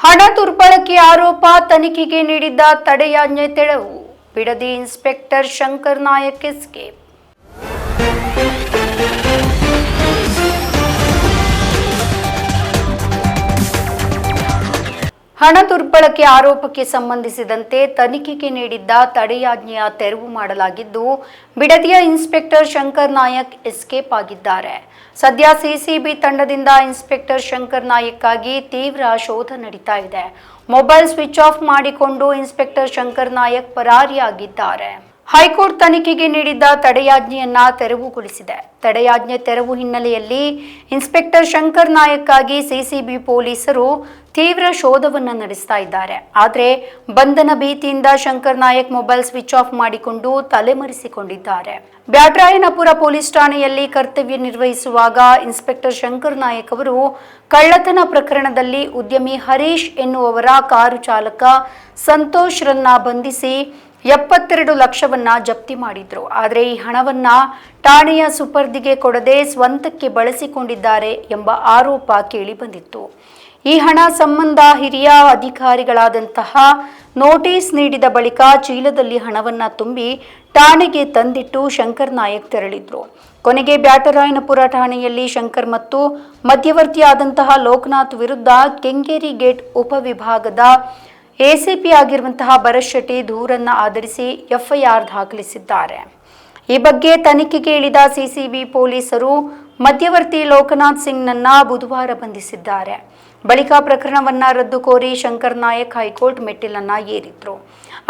ಹಣ ದುರ್ಬಳಕೆ ಆರೋಪ ತನಿಖೆಗೆ ನೀಡಿದ್ದ ತಡೆಯಾಜ್ಞೆ ತೆಳವು ಬಿಡದಿ ಇನ್ಸ್ಪೆಕ್ಟರ್ ಶಂಕರ್ ನಾಯಕ್ ಎಸ್ಕೇಪ್. ಹಣ ದುರ್ಬಳಕೆ ಆರೋಪಕ್ಕೆ ಸಂಬಂಧಿಸಿದಂತೆ ತನಿಖೆಗೆ ನೀಡಿದ್ದ ತಡೆಯಾಜ್ಞೆಯ ತೆರವು ಮಾಡಲಾಗಿದ್ದು, ಬಿಡದಿಯ ಇನ್ಸ್ಪೆಕ್ಟರ್ ಶಂಕರ್ ನಾಯಕ್ ಎಸ್ಕೇಪ್ ಆಗಿದ್ದಾರೆ. ಸದ್ಯ ಸಿಸಿಬಿ ತಂಡದಿಂದ ಇನ್ಸ್ಪೆಕ್ಟರ್ ಶಂಕರ್ ನಾಯಕ್ಕಾಗಿ ತೀವ್ರ ಶೋಧ ನಡೀತಾ ಇದೆ. ಮೊಬೈಲ್ ಸ್ವಿಚ್ ಆಫ್ ಮಾಡಿಕೊಂಡು ಇನ್ಸ್ಪೆಕ್ಟರ್ ಶಂಕರ್ ನಾಯಕ್ ಪರಾರಿಯಾಗಿದ್ದಾರೆ. ಹೈಕೋರ್ಟ್ ತನಿಖೆಗೆ ನೀಡಿದ್ದ ತಡೆಯಾಜ್ಞೆಯನ್ನ ತೆರವುಗೊಳಿಸಿದೆ. ತಡೆಯಾಜ್ಞೆ ತೆರವು ಹಿನ್ನೆಲೆಯಲ್ಲಿ ಇನ್ಸ್ಪೆಕ್ಟರ್ ಶಂಕರ್ ನಾಯಕ್ಕಾಗಿ ಸಿಸಿಬಿ ಪೊಲೀಸರು ತೀವ್ರ ಶೋಧವನ್ನ ನಡೆಸ್ತಾ ಇದ್ದಾರೆ. ಆದರೆ ಬಂಧನ ಭೀತಿಯಿಂದ Shankar Nayak mobile switch off ಮಾಡಿಕೊಂಡು ತಲೆಮರೆಸಿಕೊಂಡಿದ್ದಾರೆ. ಬ್ಯಾಟ್ರಾಯನಪುರ ಪೊಲೀಸ್ ಠಾಣೆಯಲ್ಲಿ ಕರ್ತವ್ಯ ನಿರ್ವಹಿಸುವಾಗ ಇನ್ಸ್ಪೆಕ್ಟರ್ ಶಂಕರ್ ನಾಯಕ್ ಅವರು ಕಳ್ಳತನ ಪ್ರಕರಣದಲ್ಲಿ ಉದ್ಯಮಿ ಹರೀಶ್ ಎನ್ನುವವರ ಕಾರು ಚಾಲಕ ಸಂತೋಷ್ರನ್ನ ಬಂಧಿಸಿ ಎಪ್ಪತ್ತೆರಡು ಲಕ್ಷವನ್ನ ಜಪ್ತಿ ಮಾಡಿದ್ರು. ಆದರೆ ಈ ಹಣವನ್ನ ಠಾಣೆಯ ಸುಪರ್ದಿಗೆ ಕೊಡದೆ ಸ್ವಂತಕ್ಕೆ ಬಳಸಿಕೊಂಡಿದ್ದಾರೆ ಎಂಬ ಆರೋಪ ಕೇಳಿಬಂದಿತ್ತು. ಈ ಹಣ ಸಂಬಂಧ ಹಿರಿಯ ಅಧಿಕಾರಿಗಳಾದಂತಹ ನೋಟಿಸ್ ನೀಡಿದ ಬಳಿಕ ಚೀಲದಲ್ಲಿ ಹಣವನ್ನ ತುಂಬಿ ಠಾಣೆಗೆ ತಂದಿಟ್ಟು ಶಂಕರ್ ನಾಯಕ್ ತೆರಳಿದ್ರು. ಕೊನೆಗೆ ಬ್ಯಾಟರಾಯನಪುರ ಠಾಣೆಯಲ್ಲಿ ಶಂಕರ್ ಮತ್ತು ಮಧ್ಯವರ್ತಿಯಾದಂತಹ ಲೋಕನಾಥ್ ವಿರುದ್ಧ ಕೆಂಗೇರಿ ಗೇಟ್ ಉಪವಿಭಾಗದ ಎಸಿಪಿ ಆಗಿರುವಂತಹ ಭರತ್ ಶೆಟ್ಟಿ ದೂರನ್ನ ಆಧರಿಸಿ ಎಫ್ಐಆರ್ ದಾಖಲಿಸಿದ್ದಾರೆ. ಈ ಬಗ್ಗೆ ತನಿಖೆಗೆ ಇಳಿದ ಸಿಸಿಬಿ ಪೊಲೀಸರು ಮಧ್ಯವರ್ತಿ ಲೋಕನಾಥ್ ಸಿಂಗ್ನನ್ನ ಬುಧವಾರ ಬಂಧಿಸಿದ್ದಾರೆ. ಬಳಿಕ ಪ್ರಕರಣವನ್ನ ರದ್ದು ಕೋರಿ ಶಂಕರ್ ನಾಯಕ್ ಹೈಕೋರ್ಟ್ ಮೆಟ್ಟಿಲನ್ನ ಏರಿದ್ರು.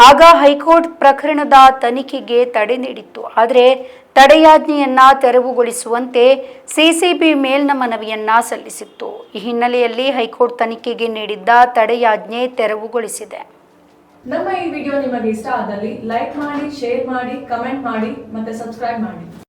ಆಗ ಹೈಕೋರ್ಟ್ ಪ್ರಕರಣದ ತನಿಖೆಗೆ ತಡೆ ನೀಡಿತ್ತು. ಆದರೆ ತಡೆಯಾಜ್ಞೆಯನ್ನ ತೆರವುಗೊಳಿಸುವಂತೆ ಸಿಸಿಬಿ ಮೇಲ್ನ ಮನವಿಯನ್ನ ಸಲ್ಲಿಸಿತ್ತು. ಈ ಹಿನ್ನೆಲೆಯಲ್ಲಿ ಹೈಕೋರ್ಟ್ ತನಿಖೆಗೆ ನೀಡಿದ್ದ ತಡೆಯಾಜ್ಞೆ ತೆರವುಗೊಳಿಸಿದೆ. ನಮ್ಮ ಈ ವಿಡಿಯೋ ನಿಮಗೆ ಇಷ್ಟ ಆದಲ್ಲಿ ಲೈಕ್ ಮಾಡಿ, ಶೇರ್ ಮಾಡಿ, ಕಮೆಂಟ್ ಮಾಡಿ ಮತ್ತೆ ಸಬ್ಸ್ಕ್ರೈಬ್ ಮಾಡಿ.